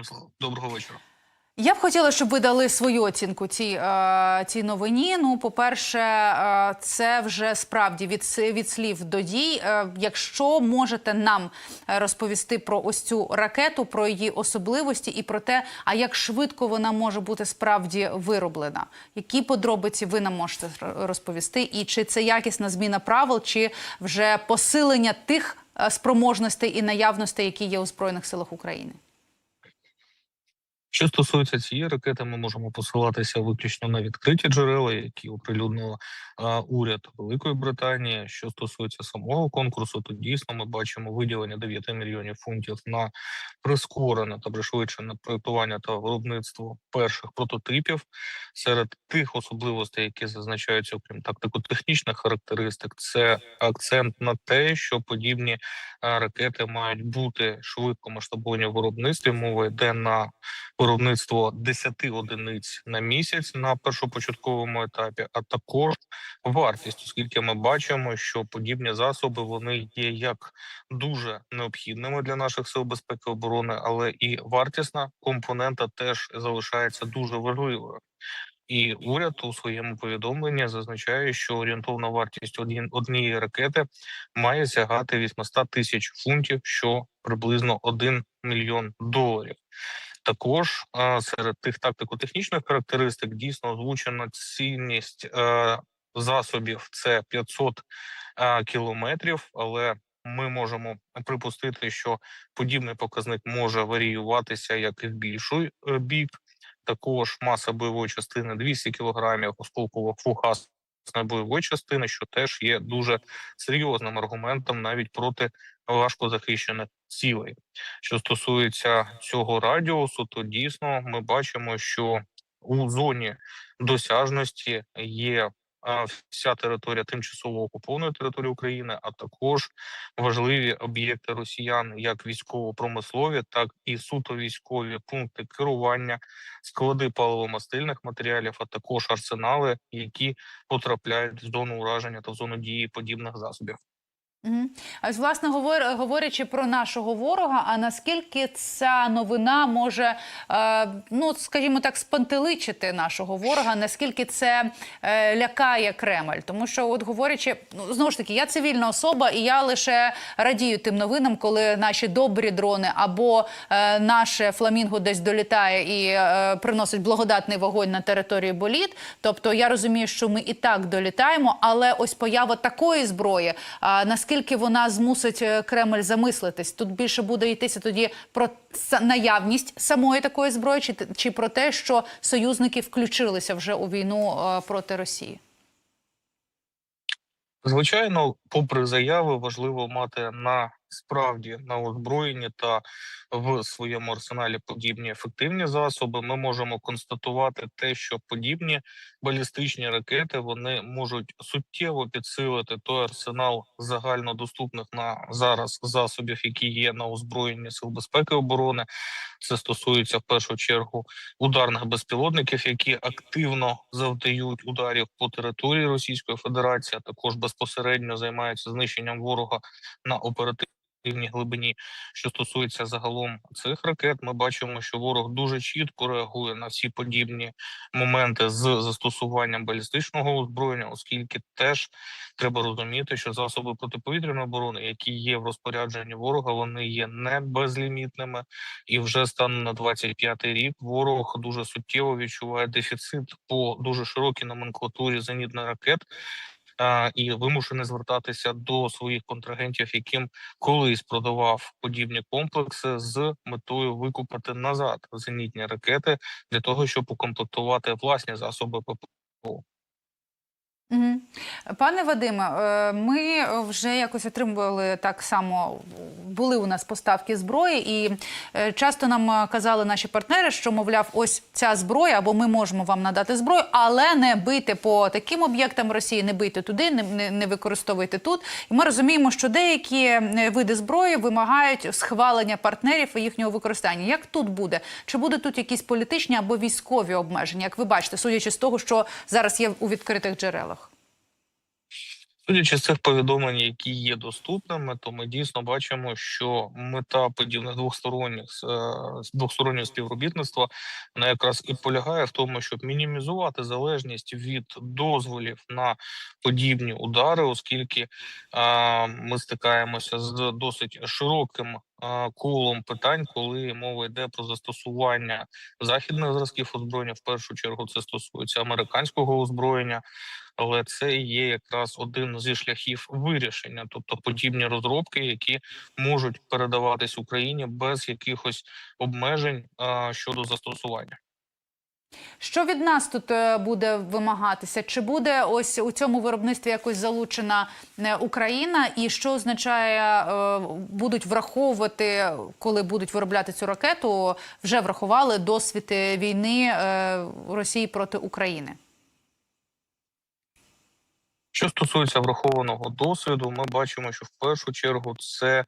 Героям слава. Доброго вечора. Я б хотіла, щоб ви дали свою оцінку цій, е, цій новині. Ну, по-перше, е, це вже справді від, від слів до дій. Е, якщо можете нам розповісти про ось цю ракету, про її особливості і про те, а як швидко вона може бути справді вироблена, які подробиці ви нам можете розповісти? І чи це якісна зміна правил, чи вже посилення тих спроможностей і наявностей, які є у збройних силах України? Що стосується цієї ракети, ми можемо посилатися виключно на відкриті джерела, які оприлюднила а, уряд Великої Британії. Що стосується самого конкурсу, то дійсно ми бачимо виділення 9 мільйонів фунтів на прискорене та пришвидшене проєктування та виробництво перших прототипів. Серед тих особливостей, які зазначаються, окрім тактико-технічних характеристик, це акцент на те, що подібні ракети мають бути швидко масштабовані в виробництві. Мова йде на виробництво 10 одиниць на місяць на першопочатковому етапі, а також вартість, оскільки ми бачимо, що подібні засоби вони є як дуже необхідними для наших сил безпеки оборони, але і вартісна компонента теж залишається дуже важливою. І уряд у своєму повідомленні зазначає, що орієнтовна вартість одні- однієї ракети має сягати 800 тисяч фунтів, що приблизно 1 мільйон доларів. Також серед тих тактико-технічних характеристик дійсно озвучена цінність е, засобів це 500 е, кілометрів, але ми можемо припустити, що подібний показник може варіюватися як і в більший е, бік. Також маса бойової частини 200 кілограмів, осколково фугасної бойової частини, що теж є дуже серйозним аргументом навіть проти важко захищених цілей. Що стосується цього радіусу, то дійсно ми бачимо, що у зоні досяжності є вся територія тимчасово окупованої території України, а також важливі об'єкти росіян, як військово-промислові, так і суто військові пункти керування, склади паливо-мастильних матеріалів, а також арсенали, які потрапляють в зону ураження та в зону дії подібних засобів. А ось, власне, говор- говорячи про нашого ворога, а наскільки ця новина може, е, ну скажімо так, спантеличити нашого ворога, наскільки це е, лякає Кремль? Тому що, от говорячи, ну знову ж таки, я цивільна особа, і я лише радію тим новинам, коли наші добрі дрони або е, наше фламінго десь долітає і е, приносить благодатний вогонь на території боліт. Тобто я розумію, що ми і так долітаємо, але ось поява такої зброї, а, наскільки вона змусить е, Кремль замислитись? Тут більше буде йтися тоді про наявність самої такої зброї, чи, чи про те, що союзники включилися вже у війну е, проти Росії? Звичайно, попри заяви, важливо мати на справді на озброєнні та в своєму арсеналі подібні ефективні засоби. Ми можемо констатувати те, що подібні балістичні ракети вони можуть суттєво підсилити той арсенал загальнодоступних на зараз засобів, які є на озброєнні сил безпеки і оборони. Це стосується в першу чергу ударних безпілотників, які активно завдають ударів по території Російської Федерації, а також безпосередньо займаються знищенням ворога на оперативній глибині. Що стосується загалом цих ракет, ми бачимо, що ворог дуже чітко реагує на всі подібні моменти з застосуванням балістичного озброєння, оскільки теж треба розуміти, що засоби протиповітряної оборони, які є в розпорядженні ворога, вони є не безлімітними, і вже станом на 25-й рік ворог дуже суттєво відчуває дефіцит по дуже широкій номенклатурі зенітних ракет. І вимушений звертатися до своїх контрагентів, яким колись продавав подібні комплекси з метою викупити назад зенітні ракети для того, щоб укомплектувати власні засоби ППО. Пане Вадиме, е, ми вже якось отримували так само. Були у нас поставки зброї, і е, часто нам казали наші партнери, що мовляв, ось ця зброя, або ми можемо вам надати зброю, але не бийте по таким об'єктам Росії, не бийте туди, не, не, використовуйте тут. І ми розуміємо, що деякі е, види зброї вимагають схвалення партнерів і їхнього використання. Як тут буде? Чи буде тут якісь політичні або військові обмеження? Як ви бачите, судячи з того, що зараз є у відкритих джерелах? Судячи з цих повідомлень, які є доступними, то ми дійсно бачимо, що мета подібних двосторонніх е, двостороннього співробітництва вона якраз і полягає в тому, щоб мінімізувати залежність від дозволів на подібні удари, оскільки е, ми стикаємося з досить широким колом питань, коли мова йде про застосування західних зразків озброєння. В першу чергу це стосується американського озброєння але це є якраз один зі шляхів вирішення, тобто подібні розробки, які можуть передаватись Україні без якихось обмежень щодо застосування. Що від нас тут е, буде вимагатися? Чи буде ось у цьому виробництві якось залучена е, Україна? І що означає, е, будуть враховувати, коли будуть виробляти цю ракету? Вже врахували досвід війни Росії проти України? Що стосується врахованого досвіду, ми бачимо, що в першу чергу це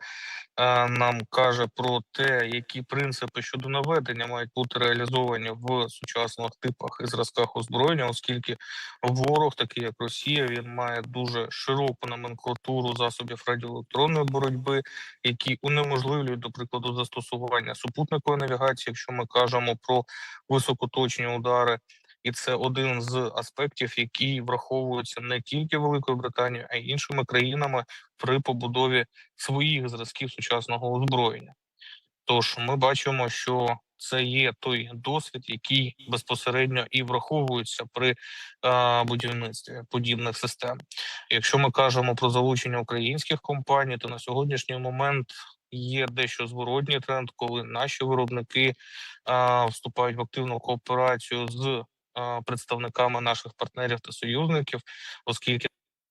е, нам каже про те, які принципи щодо наведення мають бути реалізовані в сучасних типах і зразках озброєння, оскільки ворог, такий як Росія, він має дуже широку номенклатуру засобів радіоелектронної боротьби, які унеможливлюють, до прикладу, застосування супутникової навігації, якщо ми кажемо про високоточні удари і це один з аспектів, які враховуються не тільки Великою Британією, а й іншими країнами при побудові своїх зразків сучасного озброєння. Тож ми бачимо, що це є той досвід, який безпосередньо і враховується при е, будівництві подібних систем. Якщо ми кажемо про залучення українських компаній, то на сьогоднішній момент є дещо зворотній тренд, коли наші виробники е, вступають в активну кооперацію з представниками наших партнерів та союзників, оскільки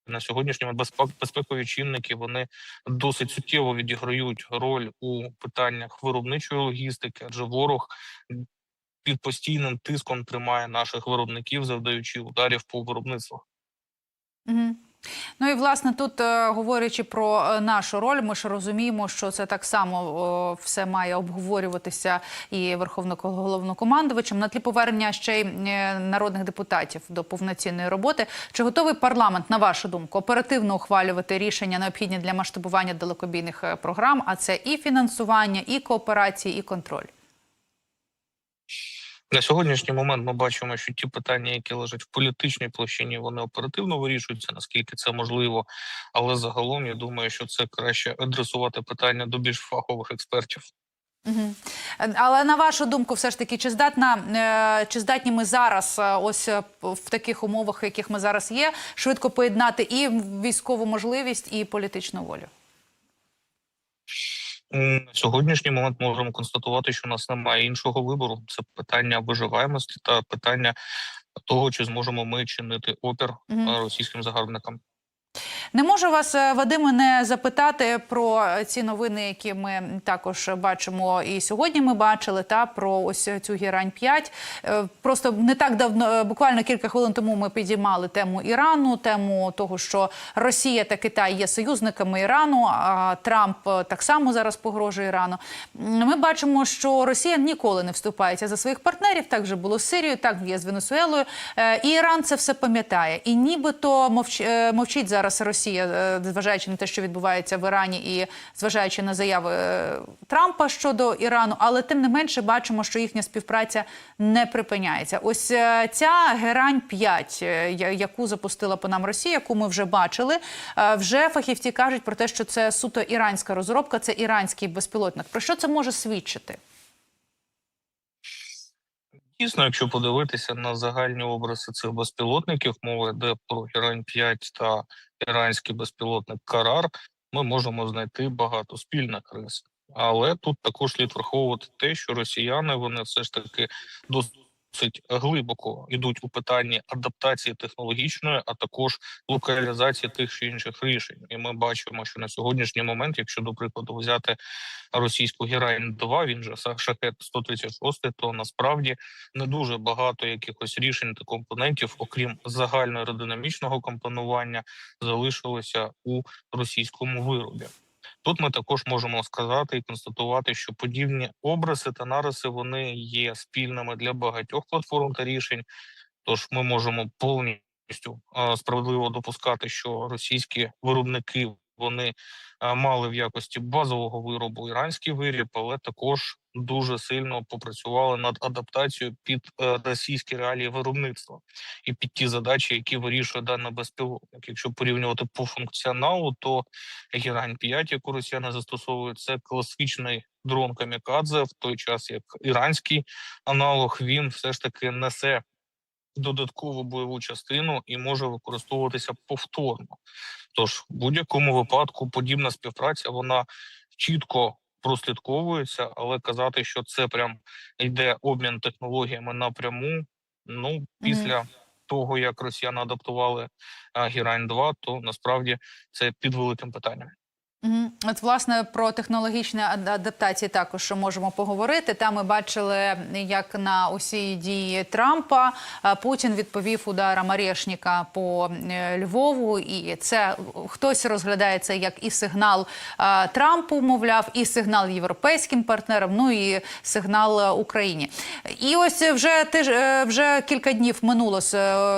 на сьогоднішньому безпекові чинники вони досить суттєво відіграють роль у питаннях виробничої логістики, адже ворог під постійним тиском тримає наших виробників, завдаючи ударів по виробництвах. Угу. Ну і власне тут е, говорячи про е, нашу роль, ми ж розуміємо, що це так само все має обговорюватися і верховноголовнокомандувачем на тлі повернення ще й е, народних депутатів до повноцінної роботи. Чи готовий парламент, на вашу думку, оперативно ухвалювати рішення необхідні для масштабування далекобійних програм? А це і фінансування, і кооперації, і контроль. На сьогоднішній момент ми бачимо, що ті питання, які лежать в політичній площині, вони оперативно вирішуються, наскільки це можливо. Але загалом я думаю, що це краще адресувати питання до більш фахових експертів. Угу. Але на вашу думку, все ж таки, чи здатна е, чи здатні ми зараз, е, ось е, в таких умовах, в яких ми зараз є, швидко поєднати і військову можливість, і політичну волю? На сьогоднішній момент можемо констатувати, що у нас немає іншого вибору. Це питання виживаємості та питання того, чи зможемо ми чинити опір угу. російським загарбникам. Не можу вас, е, Вадиме, не запитати про ці новини, які ми також бачимо, і сьогодні ми бачили та про ось цю гірань 5 е, Просто не так давно, е, буквально кілька хвилин тому ми підіймали тему Ірану, тему того, що Росія та Китай є союзниками Ірану, а Трамп так само зараз погрожує Ірану. Ми бачимо, що Росія ніколи не вступається за своїх партнерів. Так вже було з Сирією, так є з Венесуелою. І Іран це все пам'ятає, і нібито мовч... мовчить зараз Росія. Росія, е, зважаючи на те, що відбувається в Ірані, і зважаючи на заяви е, Трампа щодо Ірану, але тим не менше бачимо, що їхня співпраця не припиняється. Ось е, ця герань 5 яку запустила по нам Росія, яку ми вже бачили. Вже фахівці кажуть про те, що це суто іранська розробка, це іранський безпілотник. Про що це може свідчити? Дійсно, якщо подивитися на загальні образи цих безпілотників, мова йде про Іран 5 та іранський безпілотник Карар, ми можемо знайти багато спільних рис. Але тут також слід враховувати те, що росіяни вони все ж таки досить досить глибоко йдуть у питанні адаптації технологічної, а також локалізації тих чи інших рішень. І ми бачимо, що на сьогоднішній момент, якщо до прикладу взяти російську герань 2 він же шахет 136, то насправді не дуже багато якихось рішень та компонентів, окрім загального аеродинамічного компонування, залишилося у російському виробі. Тут ми також можемо сказати і констатувати, що подібні образи та нариси вони є спільними для багатьох платформ та рішень. Тож ми можемо повністю справедливо допускати, що російські виробники вони е, мали в якості базового виробу іранський виріб, але також дуже сильно попрацювали над адаптацією під е, російські реалії виробництва і під ті задачі, які вирішує даний безпілотник. Якщо порівнювати по функціоналу, то Герань 5, яку росіяни застосовують, це класичний дрон камікадзе, в той час як іранський аналог він все ж таки несе додаткову бойову частину і може використовуватися повторно. Тож, в будь-якому випадку подібна співпраця вона чітко прослідковується, але казати, що це прям йде обмін технологіями напряму. Ну після того як росіяни адаптували Гірань 2 то насправді це під великим питанням. От власне про технологічні адаптації також можемо поговорити. Там ми бачили, як на усі дії Трампа Путін відповів ударом Орешника по е, Львову, і це хтось розглядає це як і сигнал Трампу, мовляв, і сигнал європейським партнерам, ну і сигнал е, Україні. І ось вже тиж, е, вже кілька днів минуло з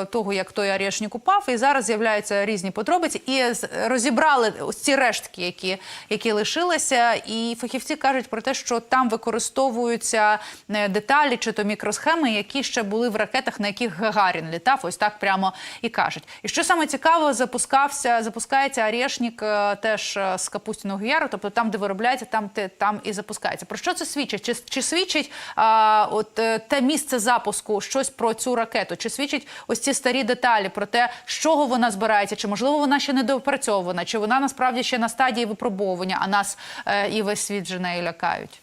того, як той Орешник упав, і зараз з'являються різні подробиці, і розібрали ці рештки, які, які лишилися. І фахівці кажуть про те, що там використовуються е, деталі чи то мікросхеми, які ще були в ракетах, на яких Гагарін літав. Ось так прямо і кажуть. І що саме цікаво, запускався, запускається Орешник е, теж е, з Капустіного Яру, тобто там, де виробляється, там, те- там і запускається. Про що це свідчить? Чи, чи свідчить а, от те місце запуску щось про цю ракету? Чи свідчить ось ці старі деталі про те, з чого вона збирається? Чи можливо вона ще не доопрацьована? Чи вона насправді ще на стадії випробовування, а нас е, і весь світ вже нею лякають?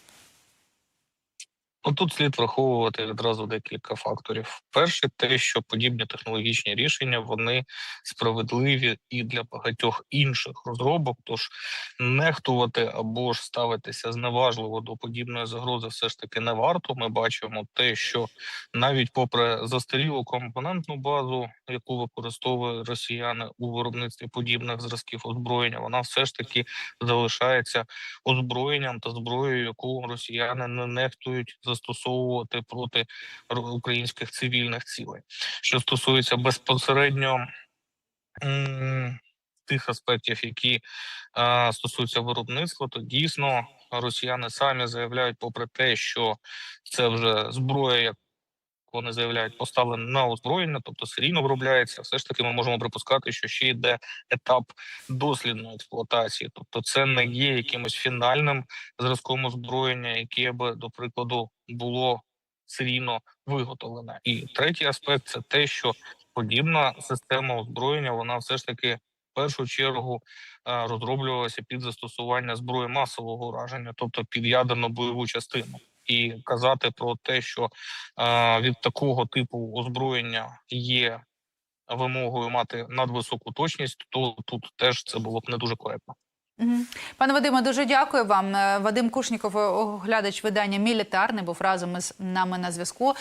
Ну, тут слід враховувати відразу декілька факторів. Перше, те, що подібні технологічні рішення вони справедливі і для багатьох інших розробок. Тож нехтувати або ж ставитися зневажливо до подібної загрози, все ж таки не варто. Ми бачимо те, що навіть попри застарілу компонентну базу, яку використовують росіяни у виробництві подібних зразків озброєння, вона все ж таки залишається озброєнням та зброєю, яку росіяни не нехтують застосовувати проти українських цивільних цілей. Що стосується безпосередньо тих аспектів, які е, стосуються виробництва, то дійсно росіяни самі заявляють, попри те, що це вже зброя, як вони заявляють, поставлена на озброєння, тобто серійно виробляється. Все ж таки, ми можемо припускати, що ще йде етап дослідної експлуатації, тобто це не є якимось фінальним зразком озброєння, яке би, до прикладу, було серійно виготовлене. І третій аспект це те, що подібна система озброєння, вона все ж таки в першу чергу е, розроблювалася під застосування зброї масового ураження, тобто під ядерну бойову частину. І казати про те, що е, від такого типу озброєння є вимогою мати надвисоку точність, то тут теж це було б не дуже коректно. Пане Вадиме, дуже дякую вам. Е, Вадим Кушніков, оглядач видання Мілітарний, був разом із нами на зв'язку.